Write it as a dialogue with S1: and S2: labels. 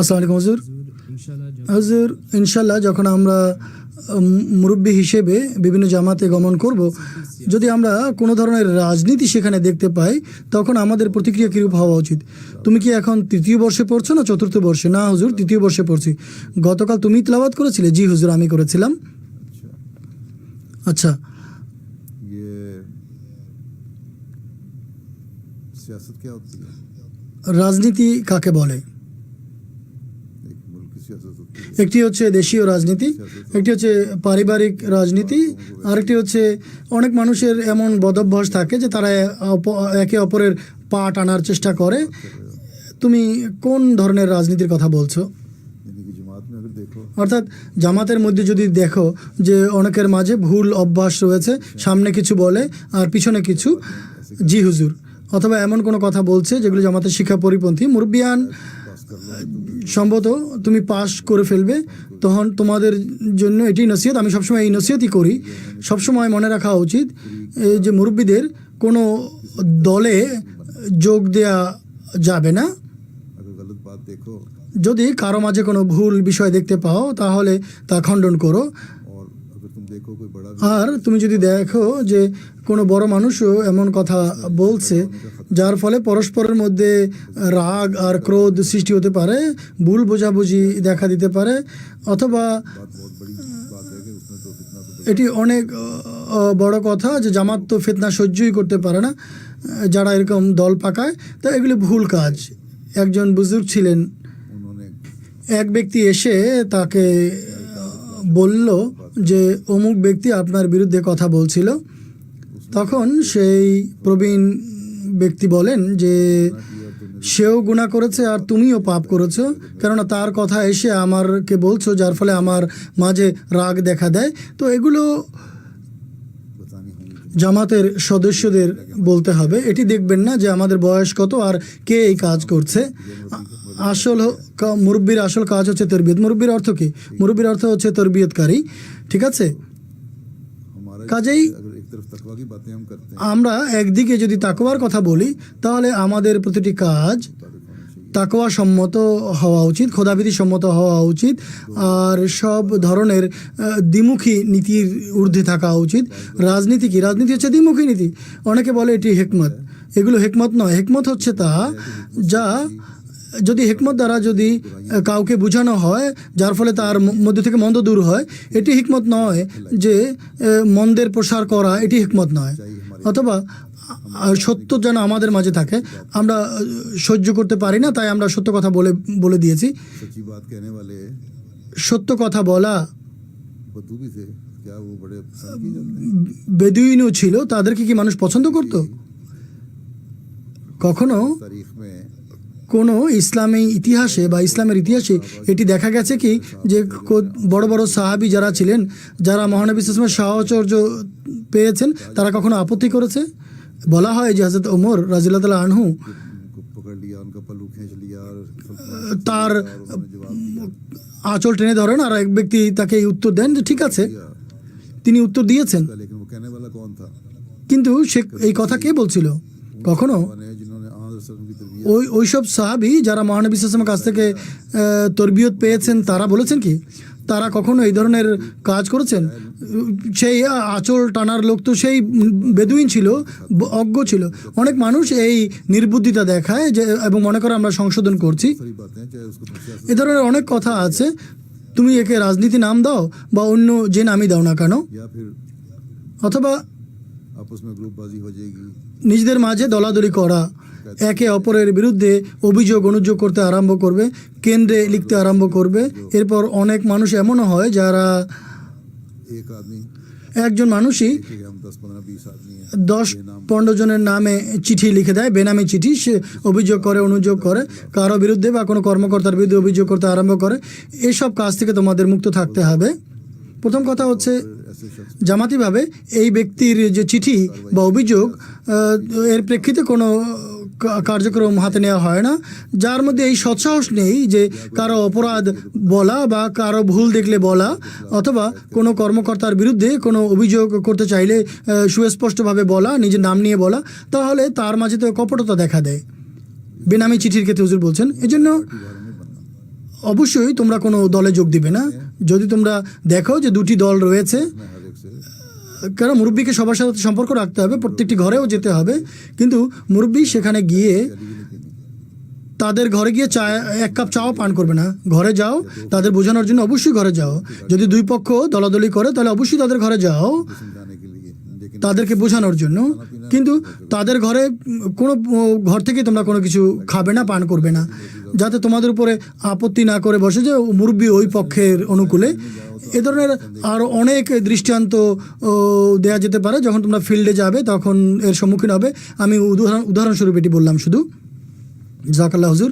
S1: আসসালামু আলাইকুম হজুর। হজুর ইনশাল্লাহ যখন আমরা মুরব্বী হিসেবে বিভিন্ন জামাতে গমন করব যদি আমরা কোনো ধরনের রাজনীতি সেখানে দেখতে পাই তখন আমাদের প্রতিক্রিয়া কীরূপ হওয়া উচিত? তুমি কি এখন তৃতীয় বর্ষে পড়ছো না চতুর্থ বর্ষে? না হুজুর তৃতীয় বর্ষে পড়ছি। গতকাল তুমি তেলাবাত করেছিলে? জি হুজুর আমি করেছিলাম। আচ্ছা। রাজনীতি কাকে বলে? একটি হচ্ছে দেশীয় রাজনীতি, একটি হচ্ছে পারিবারিক রাজনীতি, আরেকটি হচ্ছে অনেক মানুষের এমন বদভ্যাস থাকে যে তারা একে অপরের পা টানার চেষ্টা করে। তুমি কোন ধরনের রাজনীতির কথা বলছো? অর্থাৎ জামাতের মধ্যে যদি দেখো যে অনেকের মাঝে ভুল অভ্যাস রয়েছে, সামনে কিছু বলে আর পিছনে কিছু, জি হুজুর, অথবা এমন কোনো কথা বলছে যেগুলো জামাতের শিক্ষা পরিপন্থী মুরব্বিয়ান সম্ভবত তুমি পাস করে ফেলবে, তখন তোমাদের জন্য এটি নসিহত। আমি সবসময় এই নসিহতই করি। সবসময় মনে রাখা উচিত যে মুরব্বীদের কোনো দলে যোগ দেয়া যাবে না। যদি কারও মাঝে কোনো ভুল বিষয় দেখতে পাও, তাহলে তা খণ্ডন করো। আর তুমি যদি দেখো যে কোনো বড় মানুষও এমন কথা বলছে যার ফলে পরস্পরের মধ্যে রাগ আর ক্রোধ সৃষ্টি হতে পারে ভুল বোঝাবুঝি দেখা দিতে পারে অথবা এটি অনেক বড় কথা যে জামাত তো ফেতনা সহ্যই করতে পারে না যারা এরকম দল পাকায় তা এগুলি ভুল কাজ। একজন বুজুর্গ ছিলেন এক ব্যক্তি এসে তাকে বলল যে অমুক ব্যক্তি আপনার বিরুদ্ধে কথা বলছিল, তখন সেই প্রবীণ ব্যক্তি বলেন যে, সেও গুণা করেছে আর তুমিও পাপ করেছ, কেননা তার কথা এসে আমারকে বলছো, যার ফলে আমার মাঝে রাগ দেখা দেয়। তো এগুলো জামাতের সদস্যদের বলতে হবে। এটি দেখবেন না যে আমাদের বয়স কত আর কে এই কাজ করছে। আসল মুরব্বীর আসল কাজ হচ্ছে তরবিয়ত। মুরব্বীর অর্থ কি? মুরব্বীর অর্থ হচ্ছে তরবিয়তকারী। ঠিক আছে? কাজেই আমরা একদিকে যদি তাকোয়ার কথা বলি তাহলে আমাদের প্রতিটি কাজ তাকোয়া সম্মত হওয়া উচিত ক্ষোধাবিধি সম্মত হওয়া উচিত আর সব ধরনের দ্বিমুখী নীতির ঊর্ধ্বে থাকা উচিত। রাজনীতি কি? রাজনীতি হচ্ছে দ্বিমুখী নীতি। অনেকে বলে এটি হেকমত। এগুলো হেকমত নয়। হেকমত হচ্ছে তা যা যদি হিকমত দ্বারা যদি কাউকে বোঝানো হয়, যার ফলে তার মধ্যে থেকে মন্দ দূর হয়, এটি হিকমত নয় যে মন্দের প্রসার করা, এটি হিকমত নয়। অথবা সত্য যেন আমাদের মাঝে থাকে, আমরা সহ্য করতে পারি না, তাই আমরা সত্য কথা বলে বলে দিয়েছি। সত্য কথা বলা, বেদুইনও ছিল, তাদেরকে কি মানুষ পছন্দ করত? কখনো কোনো ইসলামী ইতিহাসে বা ইসলামের ইতিহাসে এটি দেখা গেছে কি যে বড় বড় সাহাবি যারা ছিলেন, যারা মহানবী ইসলামের সাহচর্য পেয়েছেন, তারা কখনো আপত্তি করেছে? বলা হয় যে হাজরত ওমর রাজিল্লা আনহু তার আঁচল টেনে ধরেন আর এক ব্যক্তি তাকে উত্তর দেন যে, ঠিক আছে। তিনি উত্তর দিয়েছেন। কিন্তু সে এই কথা কে বলছিল? কখনো? ওই ওইসব সাহাবি যারা মহানবী সাসমের কাছ থেকে তরবিয়ত পেয়েছেন, তারা বলেছেন কি? তারা কখনো এই ধরনের কাজ করেছেন? সেই আঁচল টানার লোক তো সেই বেদুইন ছিল, অজ্ঞ ছিল। অনেক মানুষ এই নির্বুদ্ধিতা দেখায় যে, এবং মনে করে আমরা সংশোধন করছি। এ ধরনের অনেক কথা আছে। তুমি একে রাজনীতি নাম দাও বা অন্য যে নামই দাও না কেন? অথবা নিজেদের মাঝে দলাদলি করা একে অপরের বিরুদ্ধে অভিযোগ অনুযোগ করতে আরম্ভ করবে কেন্দ্রে লিখতে আরম্ভ করবে। এরপর অনেক মানুষ এমনও হয় যারা একজন মানুষই দশ পনেরো জনের নামে চিঠি লিখে দেয় বেনামি চিঠি সে অভিযোগ করে অনুযোগ করে। কারও বিরুদ্ধে বা কোনো কর্মকর্তার বিরুদ্ধে অভিযোগ করতে আরম্ভ করে। এসব কাজ থেকে তোমাদের মুক্ত থাকতে হবে। প্রথম কথা হচ্ছে জামাতিভাবে এই ব্যক্তির যে চিঠি বা অভিযোগ এর প্রেক্ষিতে কোনো কার্যক্রম হাতে নেওয়া হয় না। যার মধ্যে এই সৎসাহস নেই যে কারও অপরাধ বলা বা কারও ভুল দেখলে বলা, অথবা কোনো কর্মকর্তার বিরুদ্ধে কোনো অভিযোগ করতে চাইলে সুস্পষ্টভাবে বলা, নিজের নাম নিয়ে বলা, তাহলে তার মাঝে তো কপটতা দেখা দেয়। বেনামি চিঠির ক্ষেত্রে হুজুর বলছেন, এজন্য অবশ্যই তোমরা কোনো দলে যোগ দিবে না। হ্যাঁ। যদি তোমরা দেখো যে দুটি দল রয়েছে কারণ মুরব্বীকে সবার সাথে সম্পর্ক রাখতে হবে প্রত্যেকটি ঘরেও যেতে হবে। কিন্তু মুরব্বী সেখানে গিয়ে তাদের ঘরে গিয়ে চা এক কাপ চাও পান করবে না। ঘরে যাও তাদের বোঝানোর জন্য অবশ্যই ঘরে যাও। যদি দুই পক্ষ দলাদলি করে তাহলে অবশ্যই তাদের ঘরে যাও তাদেরকে বোঝানোর জন্য। কিন্তু তাদের ঘরে কোনো ঘর থেকে তোমরা কোনো কিছু খাবে না পান করবে না। যাতে তোমাদের উপরে আপত্তি না করে বসে যে মুরব্বী ওই পক্ষের অনুকূলে। এ ধরনের আরও অনেক দৃষ্টান্ত দেয়া যেতে পারে। যখন তোমরা ফিল্ডে যাবে, তখন এর সম্মুখীন হবে। আমি উদাহরণ, উদাহরণস্বরূপ এটি বললাম শুধু। জাকাল্লা হুজুর।